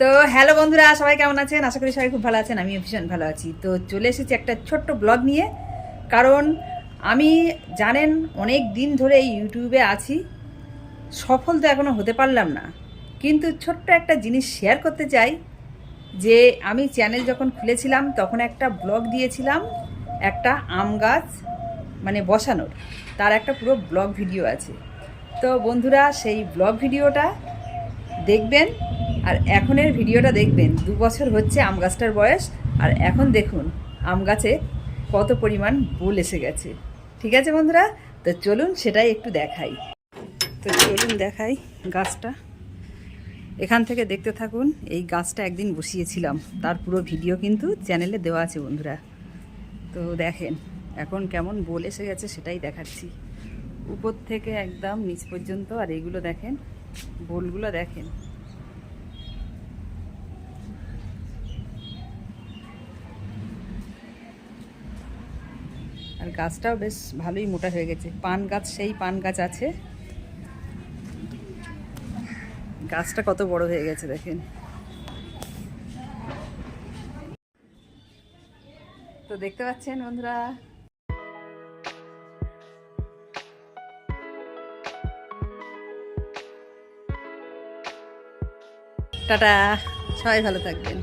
তো হ্যালো বন্ধুরা, সবাই কেমন আছেন? আশা করি সবাই খুব ভালো আছেন, আমিও ভীষণ ভালো আছি। তো চলে এসেছি একটা ছোট্ট ব্লগ নিয়ে, কারণ আমি জানেন অনেক দিন ধরে এই ইউটিউবে আছি, সফল তো এখনও হতে পারলাম না। কিন্তু ছোট্ট একটা জিনিস শেয়ার করতে চাই, যে আমি চ্যানেল যখন খুলেছিলাম, তখন একটা ব্লগ দিয়েছিলাম, একটা আম গাছ মানে বসানোর। তার একটা পুরো ব্লগ ভিডিও আছে। তো বন্ধুরা, সেই ব্লগ ভিডিওটা দেখবেন আর এখনের ভিডিওটা দেখবেন, দু বছর হচ্ছে আম গাছটার বয়স, আর এখন দেখুন, আম গাছে কত পরিমাণ ফুল এসে গেছে। ঠিক আছে বন্ধুরা? তো চলুন সেটাই একটু দেখাই। তো চলুন দেখাই গাছটা। এখান থেকে দেখতে থাকুন, এই গাছটা একদিন বসিয়েছিলাম। তার পুরো ভিডিও কিন্তু চ্যানেলে দেওয়া আছে বন্ধুরা। তো দেখেন, এখন কেমন বোল এসে গেছে সেটাই দেখাচ্ছি। উপর থেকে একদম নিচ পর্যন্ত, আর এগুলো দেখেন বোলগুলো দেখেন। আর গাছটাও বেশ ভালোই মোটা হয়ে গেছে। পান গাছ, সেই পান গাছ আছে। গাছটা কত বড় হয়ে গেছে দেখেন। তো দেখতে পাচ্ছেন বন্ধুরা। টাটা, সবাই ভালো থাকবেন।